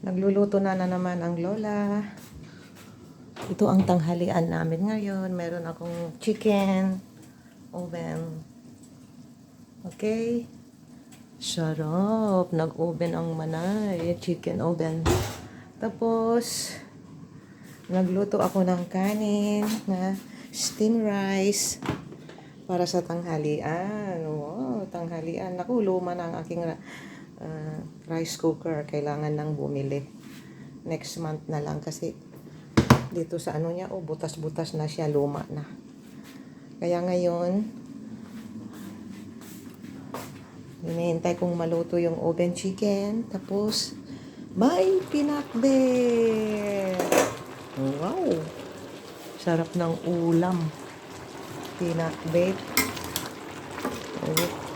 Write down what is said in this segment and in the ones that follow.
Nagluluto na na naman ang lola. Ito ang tanghalian namin ngayon. Meron akong chicken, oven. Okay? Sarap. Nag-oven ang manay. Chicken oven. Tapos, nagluto ako ng kanin na steam rice para sa tanghalian. Wow, tanghalian. Naku, luma na ang aking uh, rice cooker. Kailangan nang bumili. Next month na lang kasi dito sa ano niya, oh, butas-butas na siya, luma na. Kaya ngayon, hinihintay kong maluto yung oven chicken. Tapos, may pinakbet. Wow! Sarap ng ulam. Pinakbet. Oh.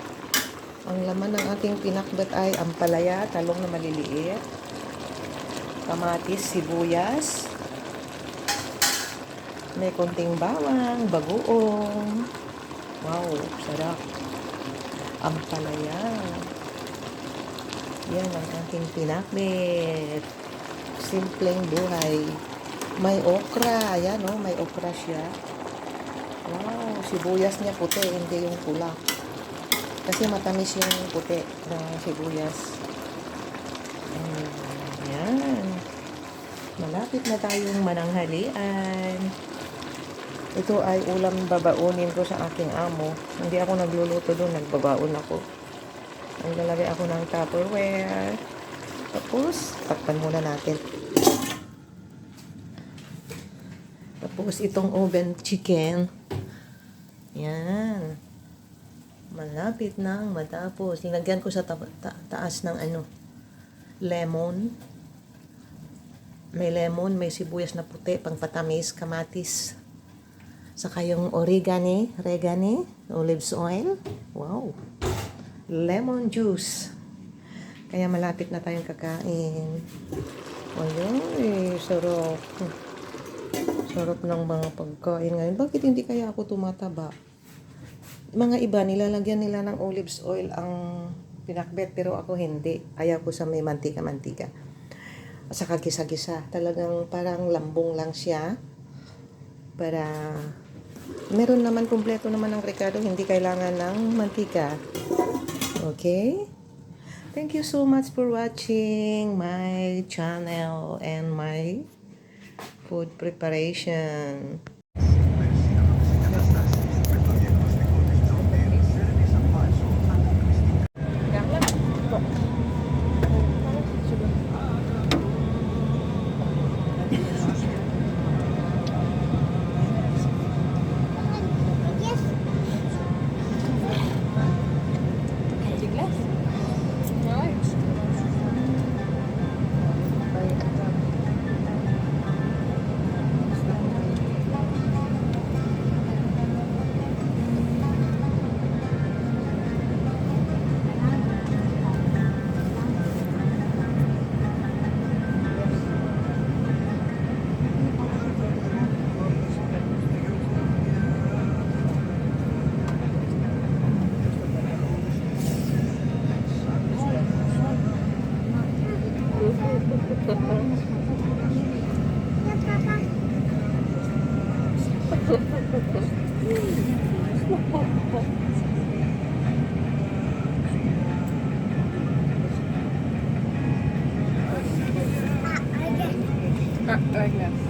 Ang laman ng ating pinakbet ay ampalaya, talong na maliliit, kamatis, sibuyas, may konting bawang, bagoong. Wow, sarap. Ampalaya. Yan ang ating pinakbet. Simpleng buhay. May okra. Ayan, oh, may okra siya. Wow, sibuyas niya puti, hindi yung pula. Kasi matamis yung puti ng sibuyas. Mm, yan. Malapit na tayong mananghalian. Ito ay ulam babaunin ko sa aking amo. Hindi ako nagluluto doon, nagbabaon ako. Naglalagay ako ng Tupperware. Tapos, takpan muna natin. Tapos, itong oven chicken. Yan. Malapit nang matapos. Nilagyan ko sa ta- ta- taas ng ano, lemon. May lemon, may sibuyas na puti, pangpatamis, kamatis. Saka yung origani, regani, olives oil. Wow. Lemon juice. Kaya malapit na tayong kakain. Ayun, sarap. Sarap ng mga pagkain ngayon. Bakit hindi kaya ako tumataba? Mga iba, nilalagyan nila ng olives oil ang pinakbet, pero ako hindi. Ayaw ko sa may mantika-mantika. At saka gisa-gisa. Talagang parang lambong lang siya. Para meron naman kumpleto naman ng Ricardo, hindi kailangan ng mantika. Okay? Thank you so much for watching my channel and my food preparation. Ah, like that.